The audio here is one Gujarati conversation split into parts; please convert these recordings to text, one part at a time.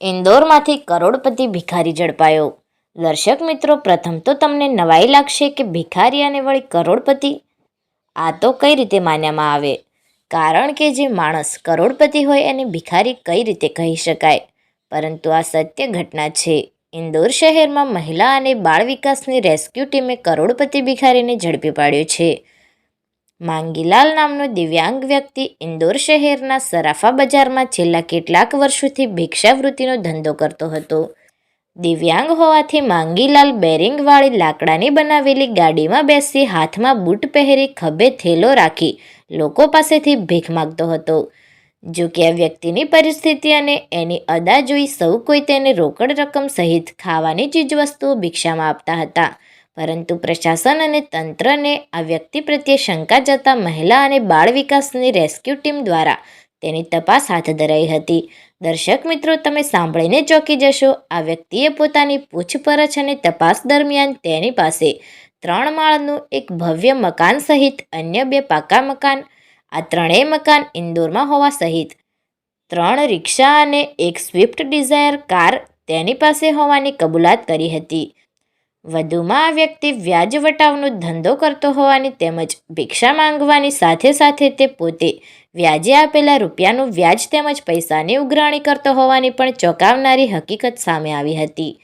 ઇન્દોરમાંથી કરોડપતિ ભિખારી ઝડપાયો. દર્શક મિત્રો, પ્રથમ તો તમને નવાઈ લાગશે કે ભિખારી અને વળી કરોડપતિ? આ તો કઈ રીતે માન્યામાં આવે? કારણ કે જે માણસ કરોડપતિ હોય એને ભિખારી કઈ રીતે કહી શકાય? પરંતુ આ સત્ય ઘટના છે. ઇન્દોર શહેરમાં મહિલા અને બાળ વિકાસની રેસ્ક્યુ ટીમે કરોડપતિ ભિખારીને ઝડપી પાડ્યો છે. માંગીલાલ નામનો દિવ્યાંગ વ્યક્તિ ઇન્દોર શહેરના સરાફા બજારમાં છેલ્લા કેટલાક વર્ષોથી ભિક્ષાવૃત્તિનો ધંધો કરતો હતો. દિવ્યાંગ હોવાથી માંગીલાલ બેરિંગવાળી લાકડાની બનાવેલી ગાડીમાં બેસી હાથમાં બૂટ પહેરી ખભે થેલો રાખી લોકો પાસેથી ભીખ માગતો હતો. જો કે આ વ્યક્તિની પરિસ્થિતિ અને એની અદા જોઈ સૌ કોઈ તેને રોકડ રકમ સહિત ખાવાની ચીજવસ્તુઓ ભિક્ષામાં આપતા હતા. પરંતુ પ્રશાસન અને તંત્રને આ વ્યક્તિ પ્રત્યે શંકા જતા મહિલા અને બાળ વિકાસની રેસ્ક્યુ ટીમ દ્વારા તેની તપાસ હાથ ધરાઈ હતી. દર્શક મિત્રો, તમે સાંભળીને ચોંકી જશો, આ વ્યક્તિએ પોતાની પૂછપરછ અને તપાસ દરમિયાન તેની પાસે ત્રણ માળનું એક ભવ્ય મકાન સહિત અન્ય બે પાકા મકાન, આ ત્રણેય મકાન ઇન્દોરમાં હોવા સહિત ત્રણ રિક્ષા અને એક સ્વિફ્ટ ડિઝાયર કાર તેની પાસે હોવાની કબૂલાત કરી હતી. વધુમાં આ વ્યક્તિ વ્યાજ વટાવનો ધંધો કરતો હોવાની તેમજ ભિક્ષા માંગવાની સાથે સાથે તે પોતે વ્યાજે આપેલા રૂપિયાનું વ્યાજ તેમજ પૈસાની ઉઘરાણી કરતો હોવાની પણ ચોંકાવનારી હકીકત સામે આવી હતી.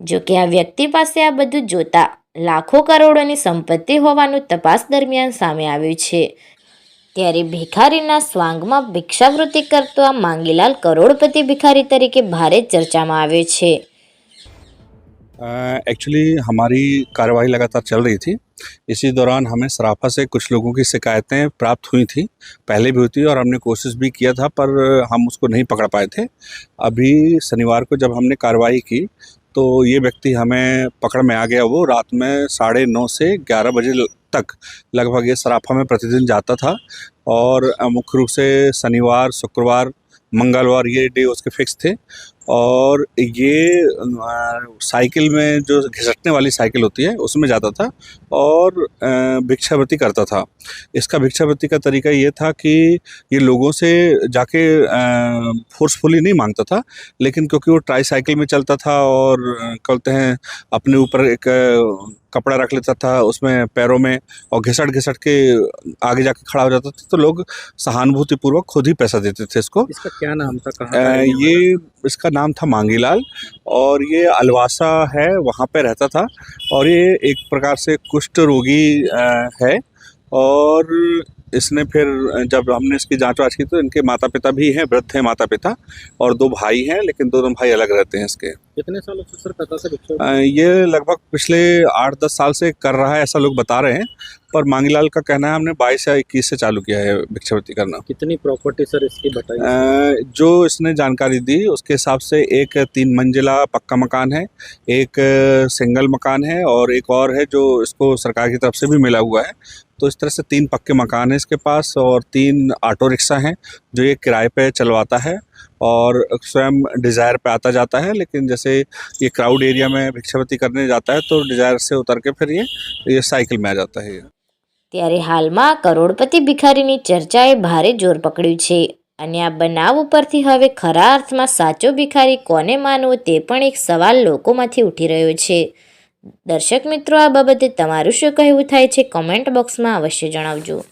જો કે આ વ્યક્તિ પાસે આ બધું જોતા લાખો કરોડોની સંપત્તિ હોવાનું તપાસ દરમિયાન સામે આવ્યું છે. ત્યારે ભિખારીના સ્વાંગમાં ભિક્ષાવૃત્તિ કરતો આ માંગીલાલ કરોડપતિ ભિખારી તરીકે ભારે ચર્ચામાં આવ્યો છે. एक्चुअली हमारी कार्रवाई लगातार चल रही थी। इसी दौरान हमें सराफा से कुछ लोगों की शिकायतें प्राप्त हुई थी। पहले भी हुई थी और हमने कोशिश भी किया था, पर हम उसको नहीं पकड़ पाए थे। अभी शनिवार को जब हमने कार्रवाई की तो ये व्यक्ति हमें पकड़ में आ गया। वो रात में साढ़े नौ से ग्यारह बजे तक लगभग ये सराफा में प्रतिदिन जाता था और मुख्य रूप से शनिवार, शुक्रवार, मंगलवार ये डे उसके फिक्स थे। और ये साइकिल में जो घिसटने वाली साइकिल होती है उसमें जाता था और भिक्षावृत्ति करता था। इसका भिक्षावृत्ति का तरीका ये था कि ये लोगों से जाके फोर्सफुली नहीं माँगता था लेकिन क्योंकि वो ट्राई साइकिल में चलता था और कहते हैं अपने ऊपर एक कपड़ा रख लेता था उसमें पैरों में और घिसट घिसट के आगे जाके खड़ा हो जाता था तो लोग सहानुभूतिपूर्वक खुद ही पैसा देते थे इसको। इसका क्या नाम था? कहाँ ये इसका नाम था मांगीलाल और ये अलवासा है वहाँ पे रहता था और ये एक प्रकार से कुष्ठ रोगी अ, है और इसने फिर जब हमने इसकी जाँच वाँच की तो इनके माता पिता भी हैं वृद्ध हैं माता पिता और दो भाई हैं लेकिन दोनों भाई अलग रहते हैं इसके। कितने सालों से सर करता था भिक्षा अ, ये लगभग पिछले आठ दस साल से कर रहा है ऐसा लोग बता रहे हैं पर मांगीलाल का कहना है हमने बाईस या इक्कीस से चालू किया है भिक्षावृत्ति करना। कितनी प्रॉपर्टी सर इसकी बताई जो इसने जानकारी दी उसके हिसाब से एक तीन मंजिला पक्का मकान है एक सिंगल मकान है और एक और है जो इसको सरकार की तरफ़ से भी मिला हुआ है तो इस तरह से तीन पक्के मकान हैं इसके पास और तीन ऑटो रिक्शा हैं जो ये किराए पे चलवाता है और स्वयं डिज़ायर पे आता जाता है लेकिन जैसे ये क्राउड एरिया में भिक्षावृत्ति करने जाता है तो डिज़ायर से उतर के फिर ये ये साइकिल में आ जाता है ये ત્યારે હાલમાં કરોડપતિ ભિખારીની ચર્ચાએ ભારે જોર પકડ્યું છે અને આ બનાવ ઉપરથી હવે ખરા અર્થમાં સાચો ભિખારી કોને માનવો તે પણ એક સવાલ લોકોમાંથી ઉઠી રહ્યો છે દર્શક મિત્રો આ બાબતે તમારું શું કહેવું થાય છે? કોમેન્ટ બોક્સમાં અવશ્ય જણાવજો.